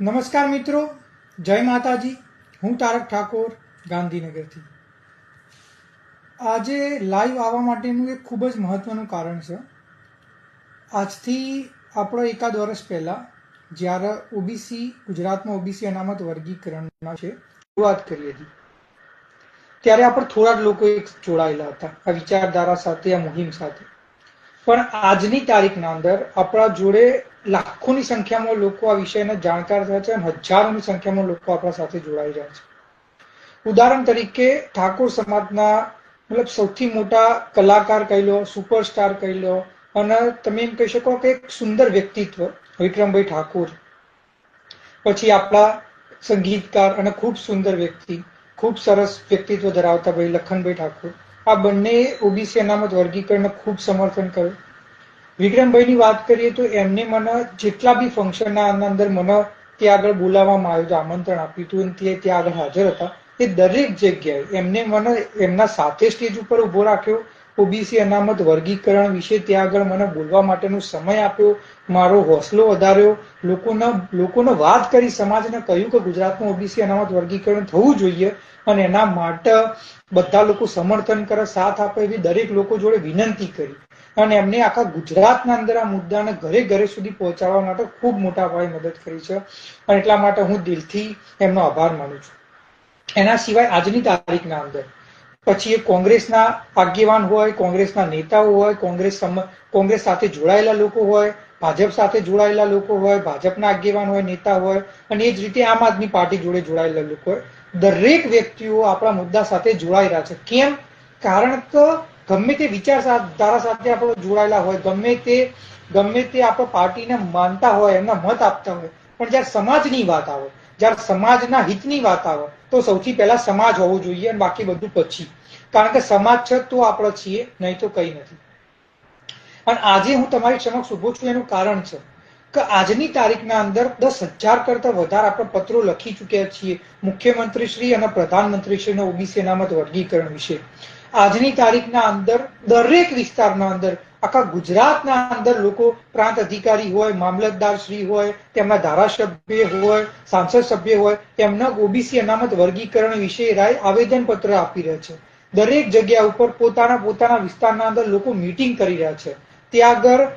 નમસ્કાર મિત્રો, જય માતાજી. હું તારક ઠાકોર, ગાંધીનગરથી. આજે લાઈવ આવવા માટેનું એક ખૂબ જ મહત્વનું કારણ છે. આજથી આપણો એકાદ વર્ષ પહેલાં, જ્યારે ઓબીસી, ગુજરાતમાં ઓબીસી અનામત વર્ગીકરણના છે, શરૂઆત કરી હતી. ત્યારે આપણે થોડા જ લોકો એક જોડાયેલા હતા, આ વિચારધારા સાથે, આ મુહિમ સાથે. પણ આજની તારીખના અંદર આપણા જોડે લાખોની સંખ્યામાં લોકો આ વિષયને જાણકાર થયા છે અને હજારોની સંખ્યામાં લોકો આપણા સાથે જોડાઈ રહ્યા છે. ઉદાહરણ તરીકે ઠાકોર સમાજના મતલબ સૌથી મોટા કલાકાર કહી લો, સુપરસ્ટાર કહી લો, અને તમે એમ કહી શકો કે એક સુંદર વ્યક્તિત્વ વિક્રમભાઈ ઠાકોર. પછી આપણા સંગીતકાર અને ખૂબ સુંદર વ્યક્તિ, ખૂબ સરસ વ્યક્તિત્વ ધરાવતા ભાઈ લખનભાઈ ઠાકોર. આ બંને ઓબીસી અનામત વર્ગીકરણ ખૂબ સમર્થન કર્યું. વિક્રમભાઈની વાત કરીએ તો એમને મને જેટલા બી ફંક્શનના અંદર મને ત્યાં આગળ બોલાવવામાં આવ્યું હતું આમંત્રણ આપ્યું હતું તે ત્યાં આગળ હાજર હતા. એ દરેક જગ્યાએ એમને મને એમના સાથે સ્ટેજ ઉપર ઊભો રાખ્યો ઓબીસી અનામત વર્ગીકરણ વિશે ત્યાં આગળ મને બોલવા માટેનો સમય આપ્યો, મારો હોસલો વધાર્યો. લોકોના, લોકોનો વાત કરી સમાજને કહ્યું કે ગુજરાતમાં ઓબીસી અનામત વર્ગીકરણ થવું જોઈએ અને એના માટે બધા લોકો સમર્થન કરે, સાથ આપે એવી દરેક લોકો જોડે વિનંતી કરી. અને એમને આખા ગુજરાતના અંદર આ મુદ્દાને ઘરે ઘરે સુધી પહોંચાડવા માટે ખૂબ મોટા પાયે મદદ કરી છે. અને એટલા માટે હું દિલથી એમનો આભાર માનું છું. એના સિવાય આજની તારીખના અંદર પછી એ કોંગ્રેસના આગેવાન હોય, કોંગ્રેસના નેતાઓ હોય, કોંગ્રેસ કોંગ્રેસ સાથે જોડાયેલા લોકો હોય, ભાજપ સાથે જોડાયેલા લોકો હોય, ભાજપના આગેવાન હોય, નેતા હોય, અને એ જ રીતે આમ આદમી પાર્ટી જોડે જોડાયેલા લોકો હોય. દરેક વ્યક્તિઓ આપણા મુદ્દા સાથે જોડાઈ રહ્યા છે. કેમ? કારણ કે ગમે તે વિચારધારા સાથે આપણે જોડાયેલા હોય, ગમે તે ગમે તે આપણે પાર્ટીને માનતા હોય, એમના મત આપતા હોય, પણ જ્યારે સમાજની વાત આવે જ્યારે સમાજના હિતની વાત આવે, તો સૌથી પહેલા સમાજ હોવો જોઈએ અને બાકી બધું પછી. કારણ કે સમાજ છે તો આપણે છીએ, નહીં તો કઈ નથી. અને આજે હું તમારી સમક્ષ ઊભો છું એનું કારણ છે કે આજની તારીખના અંદર દસ હજાર કરતા વધારે આપણે પત્રો લખી ચૂક્યા છીએ મુખ્યમંત્રી શ્રી અને પ્રધાનમંત્રી શ્રીના ઓબીસી અનામત વર્ગીકરણ વિશે. આજની તારીખના અંદર દરેક વિસ્તારના અંદર આખા ગુજરાતના અંદર લોકો પ્રાંત અધિકારી હોય, મામલતદાર શ્રી હોય, તેમના ધારાસભ્ય હોય, સાંસદ સભ્ય હોય, તેમના ઓબીસી અનામત વર્ગીકરણ વિશે રાય આવેદન પત્ર આપી રહ્યા છે. દરેક જગ્યા ઉપર પોતાના પોતાના વિસ્તારના અંદર લોકો મીટિંગ કરી રહ્યા છે. ત્યાં આગળ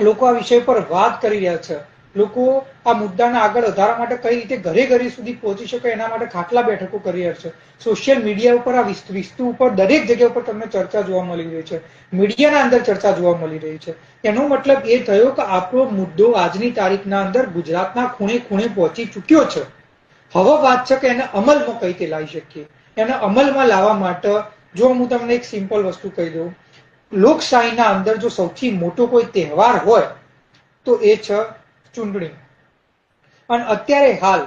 લોકો આ વિષય પર વાત કરી રહ્યા છે. લોકો આ મુદ્દાને આગળ વધારવા માટે કઈ રીતે ઘરે ઘરે સુધી પહોંચી શકે એના માટે ખાટલા બેઠકો કરી છે. સોશિયલ મીડિયા ઉપર આ વિસ્તુ ઉપર દરેક જગ્યા ઉપર તમને ચર્ચા જોવા મળી રહી છે. મીડિયાના અંદર ચર્ચા જોવા મળી રહી છે. એનો મતલબ એ થયો કે આપણો મુદ્દો આજની તારીખના અંદર ગુજરાતના ખૂણે ખૂણે પહોંચી ચૂક્યો છે. હવે વાત છે કે એને અમલમાં કઈ રીતે લાવી શકીએ? એને અમલમાં લાવવા માટે જો હું તમને એક સિમ્પલ વસ્તુ કહી દઉં. લોકશાહીના અંદર જો સૌથી મોટો કોઈ તહેવાર હોય, તો એ છે ચૂંટણી. અને અત્યારે હાલ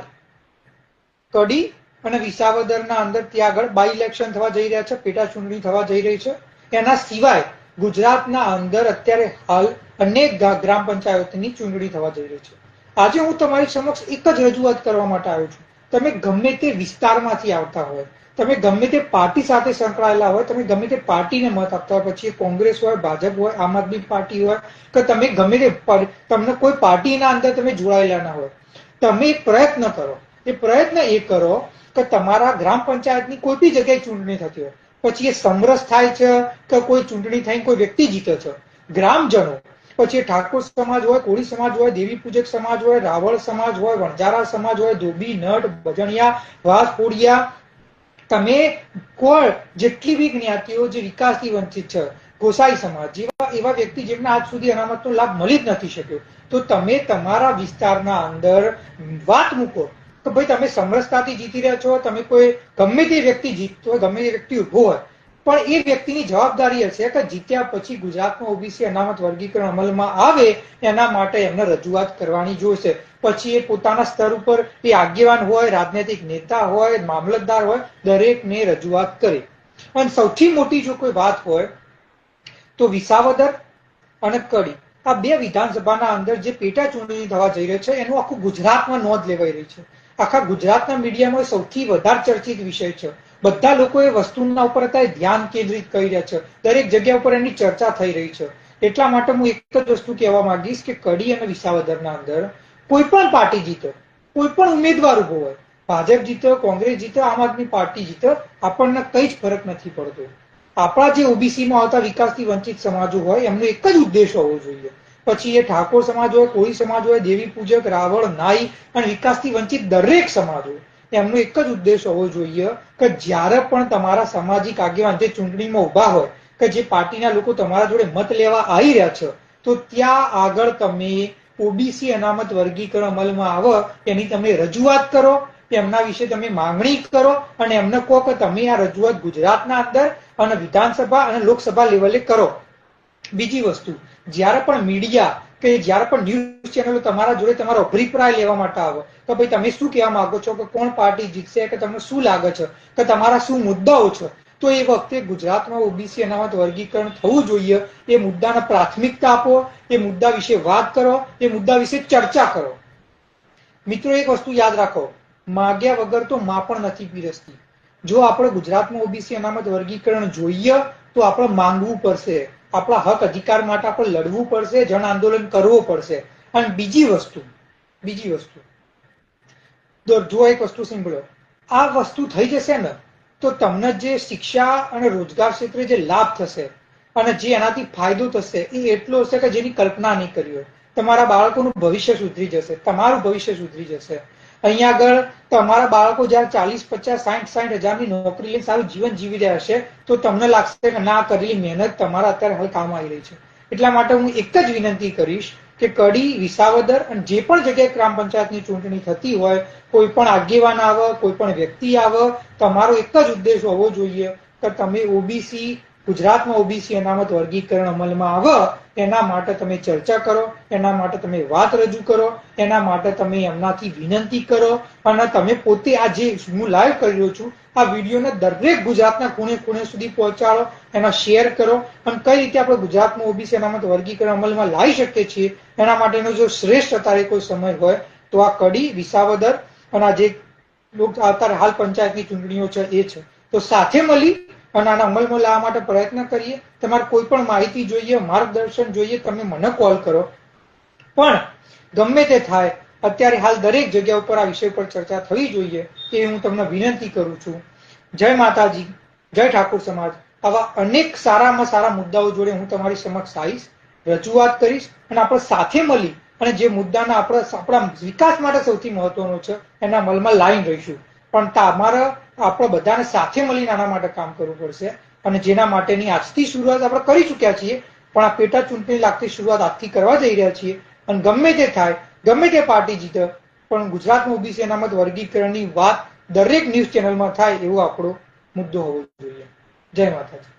કડી અને વિસાવદરના અંદર ત્યાં આગળ બાય ઇલેક્શન થવા જઈ રહ્યા છે, પેટા ચૂંટણી થવા જઈ રહી છે. એના સિવાય ગુજરાતના અંદર અત્યારે હાલ અનેક ગ્રામ પંચાયતની ચૂંટણી થવા જઈ રહી છે. આજે હું તમારી સમક્ષ એક જ રજૂઆત કરવા માટે આવ્યો છું. તમે ગમે તે વિસ્તારમાંથી આવતા હોય, તમે ગમે તે પાર્ટી સાથે સંકળાયેલા હોય, તમે ગમે તે પાર્ટીને મત આપતા હોય, પછી કોંગ્રેસ હોય, ભાજપ હોય, આમ આદમી પાર્ટી હોય, કે તમે ગમે તે તમને કોઈ પાર્ટીના અંદર તમે જોડાયેલા ના હોય, તમે પ્રયત્ન કરો. એ પ્રયત્ન એ કરો કે તમારા ગ્રામ પંચાયતની કોઈ બી જગ્યાએ ચૂંટણી થતી હોય, પછી એ સમરસ થાય છે કે કોઈ ચૂંટણી થઈને કોઈ વ્યક્તિ જીતે છે. ગ્રામજનો પછી ઠાકોર સમાજ હોય, કોળી સમાજ હોય, દેવી પૂજક સમાજ હોય, રાવળ સમાજ હોય વણજારા સમાજ હોય, ધોબી, નટ, ભજણિયા, વાસ તમે કોણ? જેટલી બી જ્ઞાતિઓ જે વિકાસથી વંચિત છે, ગોસાઈ સમાજ, જેવા એવા વ્યક્તિ જેમને આજ સુધી અનામતનો લાભ મળી જ નથી શક્યો, તો તમે તમારા વિસ્તારના અંદર વાત મૂકો તો ભાઈ તમે સમરસતાથી જીતી રહ્યા છો, તમે કોઈ ગમે તે વ્યક્તિ જીતતો ગમે તે વ્યક્તિ ઊભો હોય પણ એ વ્યક્તિની જવાબદારી હશે કે જીત્યા પછી ગુજરાતમાં ઓબીસી અનામત વર્ગીકરણ અમલમાં આવે, એના માટે એમને રજૂઆત કરવાની જોઈશે પછી એ પોતાના સ્તર ઉપર એ આગેવાન હોય, રાજનૈતિક નેતા હોય, મામલતદાર હોય, દરેકને રજૂઆત કરે. અને સૌથી મોટી જો કોઈ વાત હોય, તો વિસાવદર અને કડી. આ બે વિધાનસભાના અંદર જે પેટા ચૂંટણી થવા જઈ રહી છે, એનું આખું ગુજરાતમાં નોંધ લેવાઈ રહી છે. આખા ગુજરાતના મીડિયામાં સૌથી વધારે ચર્ચિત વિષય છે. બધા લોકો એ વસ્તુના ઉપર અત્યારે ધ્યાન કેન્દ્રિત કરી રહ્યા છે. દરેક જગ્યા ઉપર એની ચર્ચા થઈ રહી છે. એટલા માટે હું એક જ વસ્તુ કહેવા માંગીશ કે કડી અને વિસાવદરના અંદર કોઈ પણ પાર્ટી જીતે, કોઈ પણ ઉમેદવાર ઊભો હોય, ભાજપ જીતે, કોંગ્રેસ જીતો, આમ આદમી પાર્ટી જીતે, આપણને કઈ જ ફરક નથી પડતો. આપણા જે ઓબીસીમાં આવતા વિકાસથી વંચિત સમાજો હોય, એમનો એક જ ઉદ્દેશ હોવો જોઈએ. પછી એ ઠાકોર સમાજ હોય, કોળી સમાજ હોય, દેવી પૂજક, રાવળ, નાઈ અને વિકાસથી વંચિત દરેક સમાજ હોય. એમનો એક જ ઉદ્દેશ હોવો જોઈએ કે જ્યારે પણ તમારા સામાજિક આગેવાન જે ચૂંટણીમાં ઊભા હોય, કે જે પાર્ટીના લોકો તમારા જોડે મત લેવા આવી રહ્યા છે, તો ત્યાં આગળ તમે ઓબીસી અનામત વર્ગીકરણ અમલમાં આવે, એની તમે રજૂઆત કરો, એમના વિશે તમે માંગણી કરો, અને એમને કહો કે તમે આ રજૂઆત ગુજરાતના અંદર અને વિધાનસભા અને લોકસભા લેવલે કરો. બીજી વસ્તુ, જ્યારે પણ મીડિયા કે જ્યારે પણ ન્યૂઝ ચેનલો તમારા જોડે તમારો અભિપ્રાય લેવા માટે આવે તો ભાઈ તમે શું કહેવા માંગો છો? કે કોણ પાર્ટી જીતશે? કે તમને શું લાગે છે? કે તમારા શું મુદ્દાઓ છે? તો એ વખતે ગુજરાતમાં ઓબીસી અનામત વર્ગીકરણ થવું જોઈએ. એ મુદ્દાને પ્રાથમિકતા આપો. એ મુદ્દા વિશે વાત કરો. એ મુદ્દા વિશે ચર્ચા કરો. મિત્રો, એક વસ્તુ યાદ રાખો. માગ્યા વગર તો માં પણ નથી પીરસતી. જો આપણે ગુજરાતમાં ઓબીસી અનામત વર્ગીકરણ જોઈએ, તો આપણે માંગવું પડશે. આપણા હક અધિકાર માટે આપણે લડવું પડશે, જન આંદોલન કરવું પડશે. અને બીજી વસ્તુ બીજી વસ્તુ. જો એક વસ્તુ સાંભળો આ વસ્તુ થઈ જશે ને, તો તમને જે શિક્ષા અને રોજગાર ક્ષેત્રે જે લાભ થશે અને જે એનાથી ફાયદો થશે, એ એટલો હશે કે જેની કલ્પના નહીં કરી હોય. તમારા બાળકોનું ભવિષ્ય સુધરી જશે, તમારું ભવિષ્ય સુધરી જશે. અહીંયા આગળ તમારા બાળકો જયારે ચાલીસ, પચાસ સાઠ સાઠ હજારની નોકરી લઈને સારું જીવન જીવી રહ્યા હશે તો તમને લાગશે કે ના, કરેલી મહેનત તમારા અત્યારે હાલ કામ આવી રહી છે. એટલા માટે હું એક જ વિનંતી કરીશ કે કડી, વિસાવદર અને જે પણ જગ્યાએ ગ્રામ પંચાયતની ચૂંટણી થતી હોય, કોઈ પણ આગેવાન આવે, કોઈ પણ વ્યક્તિ આવે, તમારો એક જ ઉદ્દેશ હોવો જોઈએ કે તમે ઓબીસી ગુજરાતમાં ઓબીસી અનામત વર્ગીકરણ અમલમાં આવે, એના માટે તમે ચર્ચા કરો, એના માટે તમે વાત રજૂ કરો, એના માટે તમે એમનાથી વિનંતી કરો, અને તમે પોતે આ જે હું લાઈવ કરી રહ્યો છું, આ વિડીયોને દરેક ગુજરાતના ખૂણે ખૂણે સુધી પહોંચાડો, એના શેર કરો, અને કઈ રીતે આપણે ગુજરાતમાં ઓબીસી અનામત વર્ગીકરણ અમલમાં લાવી શકીએ છીએ, એના માટેનો જો શ્રેષ્ઠ અત્યારે કોઈ સમય હોય, તો આ કડી વિસાવદર, અને આ જે અત્યારે હાલ પંચાયતની ચૂંટણીઓ છે એ છે. તો સાથે મળી અને આના અમલમાં લાવવા માટે પ્રયત્ન કરીએ. તમારે કોઈ પણ માહિતી જોઈએ, માર્ગદર્શન જોઈએ, તમે મને કોલ કરો. પણ ગમે તે થાય, અત્યારે હાલ દરેક જગ્યા ઉપર આ વિષય પર ચર્ચા થવી જોઈએ એ હું તમને વિનંતી કરું છું. જય માતાજી, જય ઠાકુર સમાજ. આવા અનેક સારામાં સારા મુદ્દાઓ જોડે હું તમારી સમક્ષ આવીશ, રજૂઆત કરીશ અને આપણે સાથે મળી અને જે મુદ્દાના આપણા આપણા વિકાસ માટે સૌથી મહત્વનો છે, એના અમલમાં લાઈન રહીશું. પણ તમારે આપણે બધાને સાથે મળીને આના માટે કામ કરવું પડશે અને જેના માટેની આજથી શરૂઆત આપણે કરી ચૂક્યા છીએ, પણ આ પેટા ચૂંટણી લાગતી શરૂઆત આજથી કરવા જઈ રહ્યા છીએ અને ગમે તે થાય, ગમે તે પાર્ટી જીતે, પણ ગુજરાતમાં ઓબીસી અનામત વર્ગીકરણની વાત દરેક ન્યૂઝ ચેનલમાં થાય એવો આપણો મુદ્દો હોવો જોઈએ. જય માતાજી.